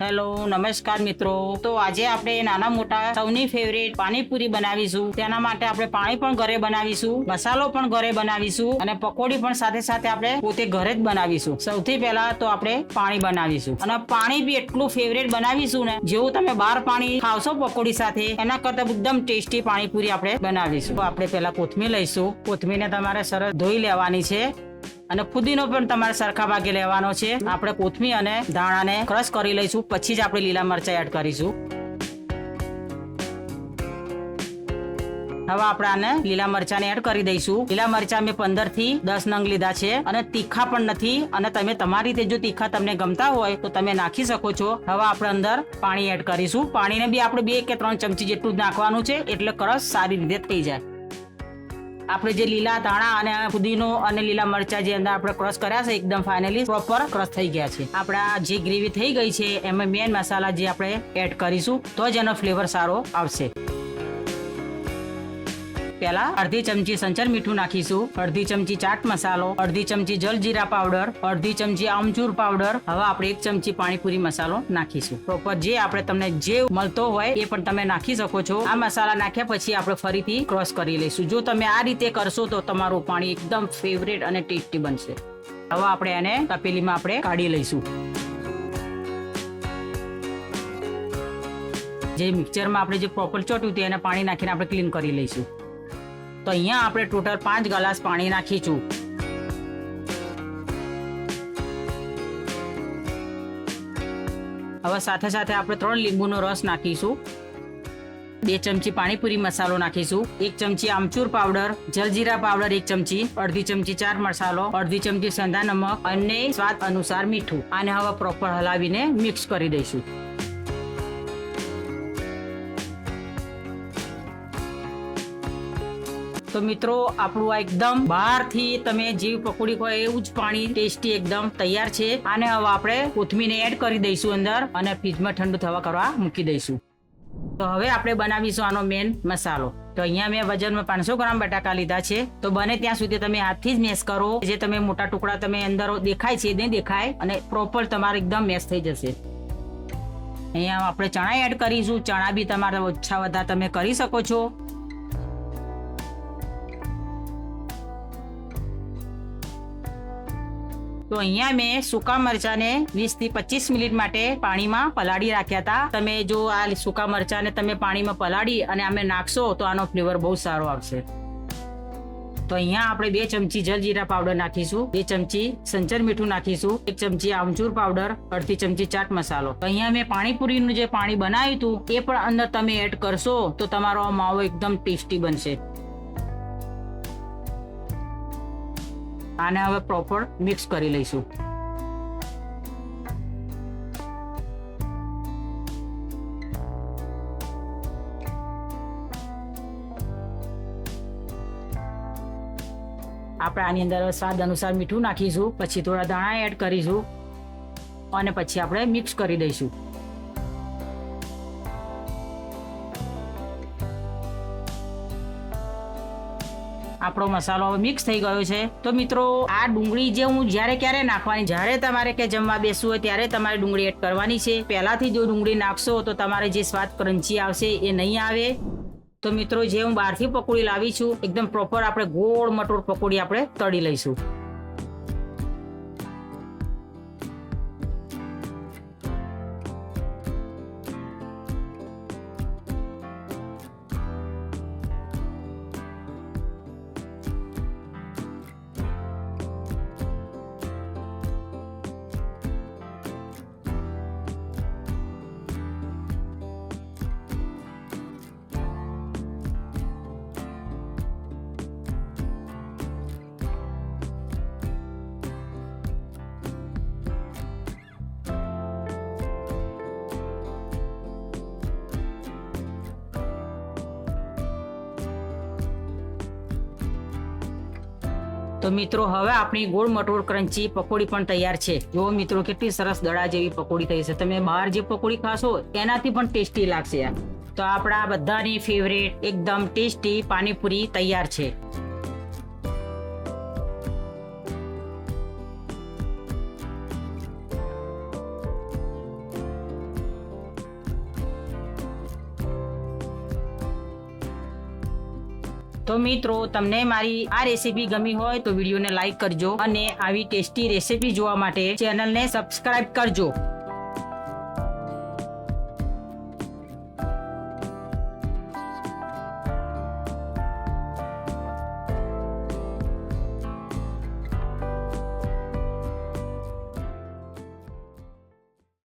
Hello, નમસ્કાર મિત્રો. તો આજે આપણે નાના મોટા સૌની ફેવરેટ પાણીપુરી બનાવીશું. તેના માટે આપણે પાણી પણ ઘરે બનાવીશું, મસાલો પણ ઘરે બનાવીશું અને પકોડી પણ સાથે સાથે આપણે પોતે ઘરે જ બનાવીશું. સૌથી પહેલા તો આપણે પાણી બનાવીશું. અને પાણી બી એટલું ફેવરેટ બનાવીશું ને, જેવું તમે બાર પાણી ખાવશો પકોડી સાથે, એના કરતા એકદમ ટેસ્ટી પાણીપુરી આપણે બનાવીશું. આપણે પહેલા કોથમીર લઈશું. કોથમીરને તમારે સરસ ધોઈ લેવાની છે. અને ફુદીનો પણ તમારે સરખા ભાગે લેવાનો છે. આપણે કોથમી અને ધાણાને ક્રશ કરી લઈશું. પછી જ આપણે લીલા મરચાં એડ કરીશું. હવે આપણે આને લીલા મરચાંને એડ કરી દઈશું. લીલા મરચાં મેં પંદરથી દસ નંગ લીધા છે અને તીખા પણ નથી. અને તમે તમારી રીતે જો તીખા તમને ગમતા હોય, તો તમે નાખી શકો છો. હવે આપણે અંદર પાણી એડ કરીશું. પાણીને બી આપણે બે કે ત્રણ ચમચી જેટલું જ નાખવાનું છે. એટલે ક્રશ સારી રીતે થઈ જાય. આપણે જે લીલા ધાણા અને ફુદીનો અને લીલા મરચા જે અંદર આપણે ક્રશ કર્યા છે, એકદમ ફાઇનલી પ્રોપર ક્રશ થઈ ગયા છે. આપણા જે ગ્રેવી થઈ ગઈ છે, એમાં મેન મસાલા જે આપણે એડ કરીશું, તો જ એનો ફ્લેવર સારો આવશે. પહેલા અડધી ચમચી સંચર મીઠું નાખીશું, અડધી ચમચી ચાટ મસાલો, અડધી ચમચી જલજીરા પાવડર, અડધી ચમચી આમચૂર પાવડર. હવે આપણે એક ચમચી પાણીપુરી મસાલો નાખીશું. પ્રોપર જે આપણે તમને જે મળતો હોય એ પણ તમે નાખી શકો છો. આ મસાલા નાખ્યા પછી આપણે ફરીથી ક્રોસ કરી લઈશું. જો તમે આ રીતે કરશો તો તમારું પાણી એકદમ ફેવરેટ અને ટેસ્ટી બનશે. હવે આપણે એને તપેલીમાં આપણે કાઢી લઈશું. જે મિક્સરમાં આપણે જે પ્રોપર ચોટ્યું હતું એને પાણી નાખીને આપણે ક્લીન કરી લઈશું. તો અહીંયા આપણે ટોટલ પાંચ ગ્લાસ પાણી નાખીશું. હવે સાથે સાથે આપણે ત્રણ લીંબુનો રસ નાખીશું. બે ચમચી પાણીપુરી મસાલો નાખીશું, એક ચમચી આમચૂર પાવડર, જલજીરા પાવડર એક ચમચી, અડધી ચમચી ચાર મસાલો, અડધી ચમચી સંધા નમક અને સ્વાદ અનુસાર મીઠું. આને હવે પ્રોપર હલાવીને મિક્સ કરી દઈશું. તો મિત્રો, આપણું આ એકદમ બહારથી તમે જેવી પકોડી હોય એવું જ પાણી ટેસ્ટી એકદમ તૈયાર છે. આને હવે આપણે કોથમીરને એડ કરી દઈશું અંદર અને ફ્રીજમાં ઠંડુ થવા કરવા મૂકી દઈશું. તો હવે આપણે બનાવીશું આનો મેન મસાલો. તો અહીંયા મેં વજનમાં પાંચસો ગ્રામ બટાકા લીધા છે. તો બને ત્યાં સુધી તમે હાથથી જ મેશ કરો. જે તમે મોટા ટુકડા તમે અંદર દેખાય છે નહીં દેખાય અને પ્રોપર તમારે એકદમ મેશ થઈ જશે. અહીંયા આપણે ચણા એડ કરીશું. ચણા બી તમારે ઓછા વધારે તમે કરી શકો છો. તો અહીંયા મેં સૂકા મરચાને વીસથી પચીસ મિનિટ માટે પાણીમાં પલાળી રાખ્યા હતા. તમે જો આ સૂકા મરચાને તમે પાણીમાં પલાળી અને અમે નાખશો તો આનો ફ્લેવર બહુ સારો આવશે. તો અહીંયા આપણે બે ચમચી જલજીરા પાવડર નાખીશું, બે ચમચી સંચર મીઠું નાખીશું, એક ચમચી આમચૂર પાવડર, અડધી ચમચી ચાટ મસાલો. તો અહીંયા મેં પાણીપુરીનું જે પાણી બનાવ્યું હતું, એ પણ અંદર તમે એડ કરશો તો તમારો માવો એકદમ ટેસ્ટી બનશે. આને હવે પ્રોપર મિક્સ કરી લઈશું. આપણે આની અંદર સ્વાદ અનુસાર મીઠું નાખીશું, પછી થોડા દાણા એડ કરીશું, અને પછી આપણે મિક્સ કરી દઈશું. આપણો મસાલો હવે મિક્સ થઈ ગયો છે. તો મિત્રો, આ ડુંગળી જે હું જ્યારે ક્યારે નાખવાની, જ્યારે તમારે કે જમવા બેસવું હોય ત્યારે તમારે ડુંગળી એડ કરવાની છે. પહેલાથી જો ડુંગળી નાખશો તો તમારે જે સ્વાદ ક્રંચી આવશે એ નહીં આવે. તો મિત્રો, જે હું બહારથી પકોડી લાવી છું, એકદમ પ્રોપર આપણે ગોળ મટોળ પકોડી આપણે તળી લઈશું. તો મિત્રો, હવે આપણી ગોળ મટોળ ક્રંચી પકોડી પણ તૈયાર છે. જો મિત્રો, કેટલી સરસ દડા જેવી પકોડી થઈ છે. તમે બહાર જે પકોડી ખાશો એનાથી પણ ટેસ્ટી લાગશે તો આપણા બધાની ફેવરેટ એકદમ ટેસ્ટી પાણીપુરી તૈયાર છે. તો મિત્રો, તમને મારી આ રેસીપી ગમી હોય તો વિડીયોને લાઈક કરજો અને આવી ટેસ્ટી રેસીપી જોવા માટે ચેનલને સબસ્ક્રાઇબ કરજો.